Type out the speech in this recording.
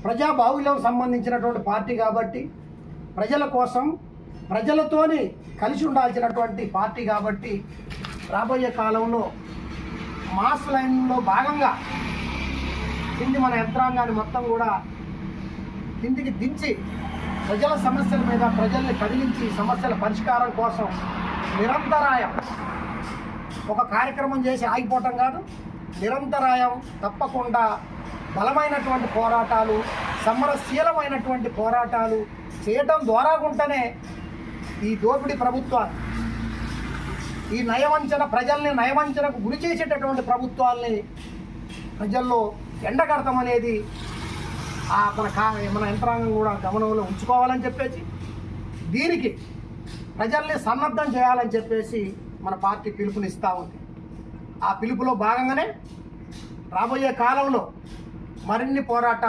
ప్రజా బాహుళ్యం సంబంధించినటువంటి పార్టీ కాబట్టి ప్రజల కోసం ప్రజలతోని కలిసి ఉండాల్సినటువంటి పార్టీ కాబట్టి రాబోయే కాలంలో మాస్ లైన్లో భాగంగా కింది మన యంత్రాంగాన్ని మొత్తం కూడా కిందికి దించి ప్రజల సమస్యల మీద ప్రజల్ని కదిలించి సమస్యల పరిష్కారం కోసం నిరంతరాయం ఒక కార్యక్రమం చేసి ఆగిపోవటం కాదు నిరంతరాయం తప్పకుండా బలమైనటువంటి పోరాటాలు సమరశీలమైనటువంటి పోరాటాలు చేయటం ద్వారా ఉంటేనే ఈ దోపిడీ ప్రభుత్వాలు ఈ నయవంచన ప్రజల్ని నయవంచనకు గురి చేసేటటువంటి ప్రభుత్వాల్ని ప్రజల్లో ఎండగడతాం అనేది ఆ మన కా మన యంత్రాంగం కూడా గమనంలో ఉంచుకోవాలని చెప్పేసి దీనికి ప్రజల్ని సన్నద్ధం చేయాలని చెప్పేసి మన పార్టీ పిలుపునిస్తూ ఉంది. ఆ పిలుపులో భాగంగానే రాబోయే కాలంలో మరిన్ని పోరాటాలు